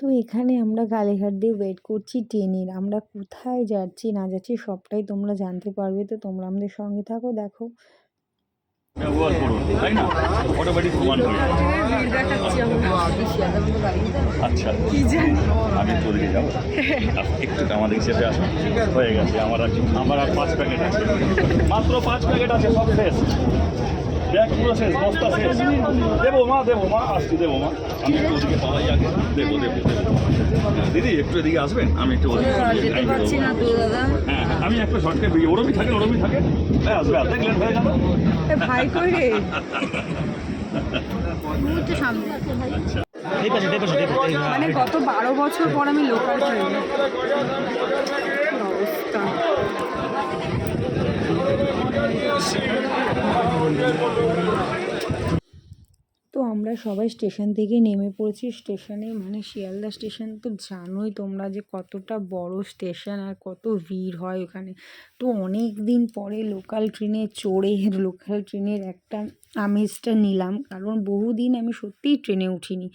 তো এখানে আমরা কালীঘাট দিয়ে ওয়েট করছি ট্রেনের আমরা কোথায় যাচ্ছি, না যাচ্ছি সবটাই তোমরা জানতে পারবে। তো তোমরা আমাদের সঙ্গে থাকো, দেখো। আচ্ছা আমার আর পাঁচ প্যাকেট আছে। মাত্র পাঁচ প্যাকেট আছে, সব শেষ। ব্যাগ পুরো শেষ বস্তা শেষ দেবো মা দেবো মা আসছি দেবো মা। আমি একটু ওদিকে পাওয়াই আগে। দেবো দেবো দেবো। দিদি একটু এদিকে আসবেন? আমি একটু ওদিকে তো হ্যাঁ হ্যাঁ, আমি একটা শর্টকে ওরমই থাকে ওরমই থাকে। হ্যাঁ আসবে। হয়ে গেল ভাই কই রে? মানে গত বারো বছর পর আমি লোকাল ট্রেন অবস্থা তো আমরা সবাই স্টেশন থেকে নেমে পড়েছি। স্টেশনে মানে শিয়ালদা স্টেশন তো জানোই তোমরা যে কতটা বড় স্টেশন আর কত ভিড় হয় ওখানে। তো অনেক দিন পরে লোকাল ট্রেনে চড়ে লোকাল ট্রেনের একটা আমেজটা নিলাম। কারণ বহুদিন আমি সত্যিই ট্রেনে উঠিনি।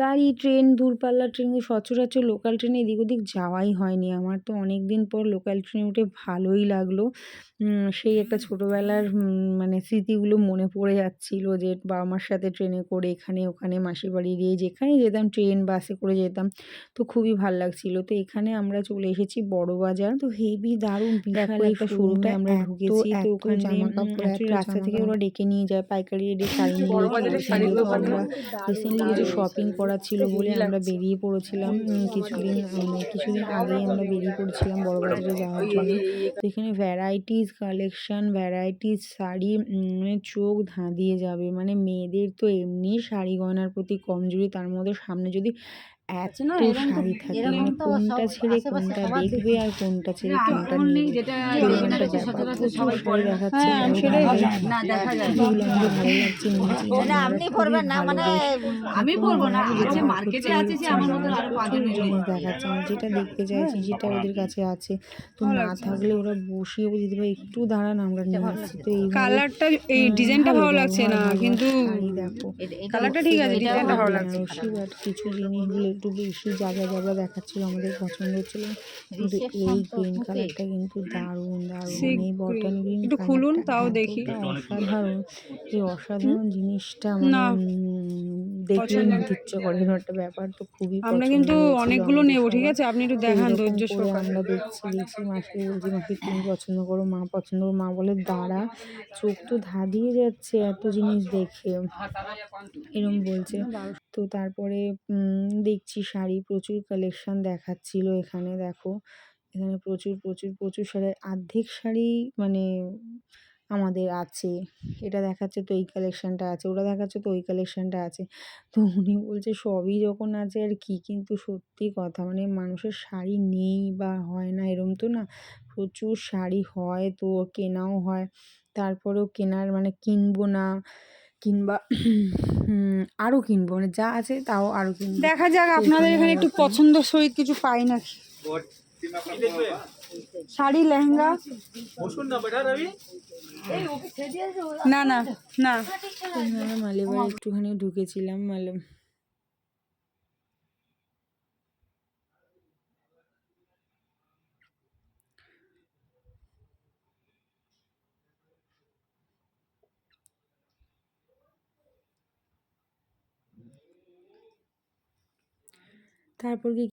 গাড়ি ট্রেন দূরপাল্লা ট্রেনে সচরাচর লোকাল ট্রেনে এদিক ওদিক যাওয়াই হয়নি। আমার তো অনেক দিন পর লোকাল ট্রেনে উঠে ভালোই লাগল। সেই একটা ছোটোবেলার মানে স্মৃতিগুলো মনে পড়ে যাচ্ছিল যে বাবা মার সাথে ট্রেনে করে এখানে ওখানে মাসির বাড়ি দিয়ে যেখানে যেতাম ট্রেন বাসে করে যেতাম তো খুবই ভালো লাগছিল। তো এখানে আমরা চলে এসেছি বড় বাজার তো হেভি দারুণ বিশাল একটা শোরুমে আমরা ঢুকেছি। তো ওখানে রাস্তা থেকে ওরা ডেকে নিয়ে যায়। পাইকারি রেটে শাড়ি নিয়ে শাড়িগুলো আমরা রিসেন্টলি কিছু শপিং করা ছিল বলে আমরা বেরিয়ে পড়েছিলাম কিছুদিন কিছুদিন আগেই আমরা বেরিয়ে পড়েছিলাম বড় বাজারে যাওয়ার জন্য। তো এখানে ভ্যারাইটিস কালেকশন ভ্যারাইটিস শাড়ি মানে চোখ ধাঁধিয়ে যাবে। মানে মেয়েদের তো এমনি শাড়ি গয়নার প্রতি কমজোরি তার মধ্যে সামনে যদি এত না, এরকম শাড়ি থাকে কোনটা ছেড়ে কোনটা দেখবে আর কোনটা ছেড়ে কোনটা নেবে? যেটা ব্যাপার প্রচুর শাড়ি দেখাচ্ছে হ্যাঁ, আমি যেগুলো আমাদের ভালো লাগছে আমি দেখাচ্ছে আমি যেটা দেখতে চাইছি যেটা ওদের কাছে আছে তো না থাকলে ওরা বসিয়ে যদি ভাই একটু দাঁড়ান আমরা নিয়ে আসছি তো এই কালারটা এই ডিজাইনটা ভালো লাগছে না কিন্তু দেখো। কালারটা ঠিক আছে ডিজাইনটা ভালো লাগছে কিছু জিনিসগুলো একটু বেশি জায়গা জায়গা দেখাচ্ছিল আমাদের পছন্দ হচ্ছিল। কিন্তু এই গ্রিন কালারটা কিন্তু দারুণ দারুণ। মানে এই বটন গ্রিন একটু খুলুন, তাও দেখি। অসাধারণ এই অসাধারণ জিনিসটা আমার মানে উম, দেখলে নিতে ইচ্ছে করে। একটা ব্যাপার তো খুবই আমরা কিন্তু অনেকগুলো নেব ঠিক আছে? আপনি একটু দেখান ধৈর্য সহকারে। আমরা দেখছি দেখছি মাসিকে বলছি মাসি তুমি পছন্দ করো মা পছন্দ করো। মা বলে দাঁড়া চোখ তো ধাঁধিয়ে যাচ্ছে এত জিনিস দেখে। এরম বলছে। তো তারপরে দেখছি শাড়ি প্রচুর কালেকশন দেখাচ্ছিল এখানে দেখো। এখানে প্রচুর প্রচুর প্রচুর শাড়ি অর্ধেক শাড়ি মানে আমাদের আছে। এটা দেখাচ্ছে তো এই কালেকশানটা আছে ওটা দেখাচ্ছে তো ওই কালেকশানটা আছে। তো উনি বলছে সবই যখন আছে আর কি কিন্তু সত্যি কথা মানে মানুষের শাড়ি নেই বা হয় না এরম তো না প্রচুর শাড়ি হয় তো কেনাও হয়। তারপরেও কেনার মানে কিনবো না কিংবা আরও কিনবো মানে যা আছে তাও আরও কিনবো। দেখা যাক আপনাদের এখানে একটু পছন্দ সহিত কিছু পাই নাকি? শাড়ি লেহেঙ্গা। না না না। আমরা মালেবারে একটুখানি ঢুকেছিলাম মালে তারপর কি